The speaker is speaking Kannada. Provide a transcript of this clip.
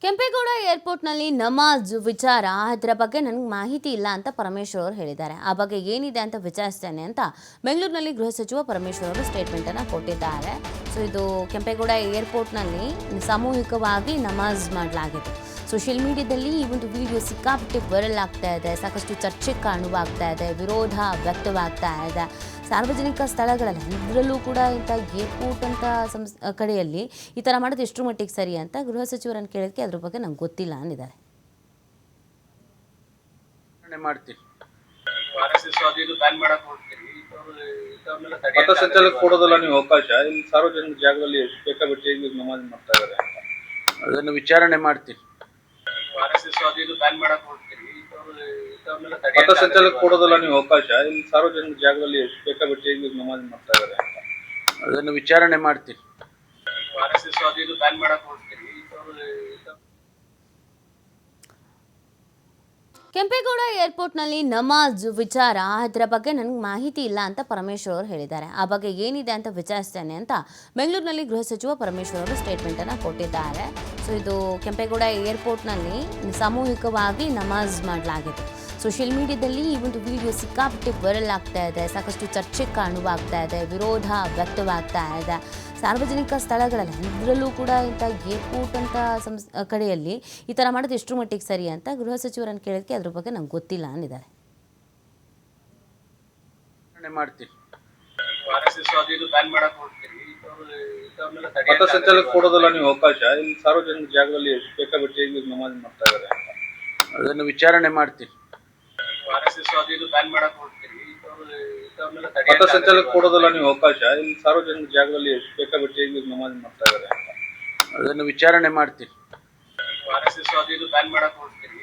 ಕೆಂಪೇಗೌಡ ಏರ್ಪೋರ್ಟ್ನಲ್ಲಿ ನಮಾಜ್ ವಿಚಾರ. ಅದರ ಬಗ್ಗೆ ನನಗೆ ಮಾಹಿತಿ ಇಲ್ಲ ಅಂತ ಪರಮೇಶ್ವರ್ ಅವರು ಹೇಳಿದ್ದಾರೆ. ಆ ಬಗ್ಗೆ ಏನಿದೆ ಅಂತ ವಿಚಾರಿಸ್ತೇನೆ ಅಂತ ಬೆಂಗಳೂರಿನಲ್ಲಿ ಗೃಹ ಸಚಿವ ಪರಮೇಶ್ವರ್ ಅವರು ಸ್ಟೇಟ್ಮೆಂಟ್ ಅನ್ನು ಕೊಟ್ಟಿದ್ದಾರೆ. ಸೊ, ಇದು ಕೆಂಪೇಗೌಡ ಏರ್ಪೋರ್ಟ್ನಲ್ಲಿ ಸಾಮೂಹಿಕವಾಗಿ ನಮಾಜ್ ಮಾಡಲಾಗಿದೆ. ಸೋಷಿಯಲ್ ಮೀಡಿಯಾದಲ್ಲಿ ಈ ಒಂದು ವಿಡಿಯೋ ಸಿಕ್ಕಾಪಟ್ಟೆ ವೈರಲ್ ಆಗ್ತಾ ಇದೆ. ಸಾಕಷ್ಟು ಚರ್ಚೆ ಕಾಣುವಾಗ್ತಾ ಇದೆ. ವಿರೋಧ ವ್ಯಕ್ತವಾಗ್ತಾ ಇದೆ. ಸಾರ್ವಜನಿಕ ಸ್ಥಳಗಳಲ್ಲಿ ಇದರಲ್ಲೂ ಕೂಡ ಇಂಥ ಏರ್ಪೋರ್ಟ್ ಅಂತ ಸಂಸ್ ಕಡೆಯಲ್ಲಿ ಈ ಥರ ಮಾಡೋದು ಎಷ್ಟು ಮಟ್ಟಿಗೆ ಸರಿ ಅಂತ ಗೃಹ ಸಚಿವರನ್ನು ಕೇಳೋದಕ್ಕೆ ಅದ್ರ ಬಗ್ಗೆ ನಂಗೆ ಗೊತ್ತಿಲ್ಲ ಅಂದಿದ್ದಾರೆ. ಮಾಡ್ತೀವಿ. ಕೊಡೋದಲ್ಲ ನೀವು ಅವಕಾಶ? ಇಲ್ಲಿ ಸಾರ್ವಜನಿಕ ಜಾಗದಲ್ಲಿ ನಮಾಜ್ ಮಾಡ್ತಾ ಇದ್ದಾರೆ ಅದನ್ನು ವಿಚಾರಣೆ ಮಾಡ್ತೀವಿ. ಆರ್ ಎಸ್ ಎಸ್ ಅದು ಇದು ಬ್ಯಾನ್ ಮಾಡಕ್ ಹೋಗ್ತೀರಿ ಇಂಥವ್ರು- ಇಂಥವ್ರನ್ನೆಲ್ಲ ಪಥ ಸಂಚಾಲಕ ಕೊಡೋದಲ್ಲ ನೀವು ಅವಕಾಶ? ಇಲ್ಲಿ ಸಾರ್ವಜನಿಕ ಜಾಗದಲ್ಲಿ ಬೇಕಾಬಿಟ್ಟಿ ನಮಾಜ್ ಮಾಡ್ತಾ ಇದ್ದಾರೆ ಅದನ್ನು ವಿಚಾರಣೆ ಮಾಡ್ತೀನಿ ಆರ್ ಎಸ್ ಎಸ್ ಅದು ಇದು ಬ್ಯಾನ್ ಮಾಡಕ್ ಹೋಗ್ತೀರಿ. ಕೆಂಪೇಗೌಡ ಏರ್ಪೋರ್ಟ್ನಲ್ಲಿ ನಮಾಜ್ ವಿಚಾರ. ಅದರ ಬಗ್ಗೆ ನನಗೆ ಮಾಹಿತಿ ಇಲ್ಲ ಅಂತ ಪರಮೇಶ್ವರ್ ಅವರು ಹೇಳಿದ್ದಾರೆ. ಆ ಬಗ್ಗೆ ಏನಿದೆ ಅಂತ ವಿಚಾರಿಸ್ತೇನೆ ಅಂತ ಬೆಂಗಳೂರಿನಲ್ಲಿ ಗೃಹ ಸಚಿವ ಪರಮೇಶ್ವರ್ ಅವರು ಸ್ಟೇಟ್ಮೆಂಟ್ ಅನ್ನು ಕೊಟ್ಟಿದ್ದಾರೆ. ಸೊ ಇದು ಕೆಂಪೇಗೌಡ ಏರ್ಪೋರ್ಟ್ನಲ್ಲಿ ಸಾಮೂಹಿಕವಾಗಿ ನಮಾಜ್ ಮಾಡಲಾಗಿದೆ. ಸೋಷಿಯಲ್ ಮೀಡಿಯಾದಲ್ಲಿ ಈ ಒಂದು ವಿಡಿಯೋ ಸಿಕ್ಕಾಪಟ್ಟೆ ವೈರಲ್ ಆಗ್ತಾ ಇದೆ. ಸಾಕಷ್ಟು ಚರ್ಚೆ ಕಾಣುವಾಗ್ತಾ ಇದೆ ವಿರೋಧ ವ್ಯಕ್ತವಾಗ್ತಾ ಇದೆ. ಸಾರ್ವಜನಿಕ ಸ್ಥಳಗಳಲ್ಲಿ ಅದರಲ್ಲೂ ಕೂಡ ಇಂಥ ಏರ್ಪೋರ್ಟ್ ಅಂತ ಸಂಸ್ ಕಡೆಯಲ್ಲಿ ಈ ಥರ ಮಾಡೋದು ಎಷ್ಟು ಮಟ್ಟಿಗೆ ಸರಿ ಅಂತ ಗೃಹ ಸಚಿವರನ್ನು ಕೇಳೋದಕ್ಕೆ ಅದ್ರ ಬಗ್ಗೆ ನಂಗೆ ಗೊತ್ತಿಲ್ಲ ಅಂದಿದ್ದಾರೆ. ವಿಚಾರಣೆ ಮಾಡ್ತೀವಿ. ಕೊಡೋದಲ್ಲ ನೀವು ಅವಕಾಶ? ಇಲ್ಲಿ ಸಾರ್ವಜನಿಕ ಜಾಗದಲ್ಲಿ ಬೇಕಾಬಿಟ್ಟಿ ನಮಾಜ್ ಮಾಡ್ತಾ ಇದ್ದಾರೆ ಅದನ್ನು ವಿಚಾರಣೆ ಮಾಡ್ತೀವಿ. ಇದು ಬ್ಯಾನ್ ಮಾಡಕ್ ಹೋಗ್ತೀರಿ. ಇಂಥವ್ರು- ಇಂಥವ್ರನ್ನೆಲ್ಲ ಪಥ ತಡೆಯಕ್ಕೆ ಕೊಡೋದಲ್ಲ ನೀವು ಅವಕಾಶ. ಇಲ್ಲಿ ಸಾರ್ವಜನಿಕ ಜಾಗದಲ್ಲಿ ಬೇಕಾಬಿಟ್ಟಿ ನಮಾಜ್ ಮಾಡ್ತಾ ಇದ್ದಾರೆ ಅದನ್ನು ವಿಚಾರಣೆ ಮಾಡ್ತೀವಿ. ಆರ್ ಎಸ್ ಎಸ್ ಅದು ಇದು ಬ್ಯಾನ್ ಮಾಡಕ್ ಹೋಗ್ತೀರಿ.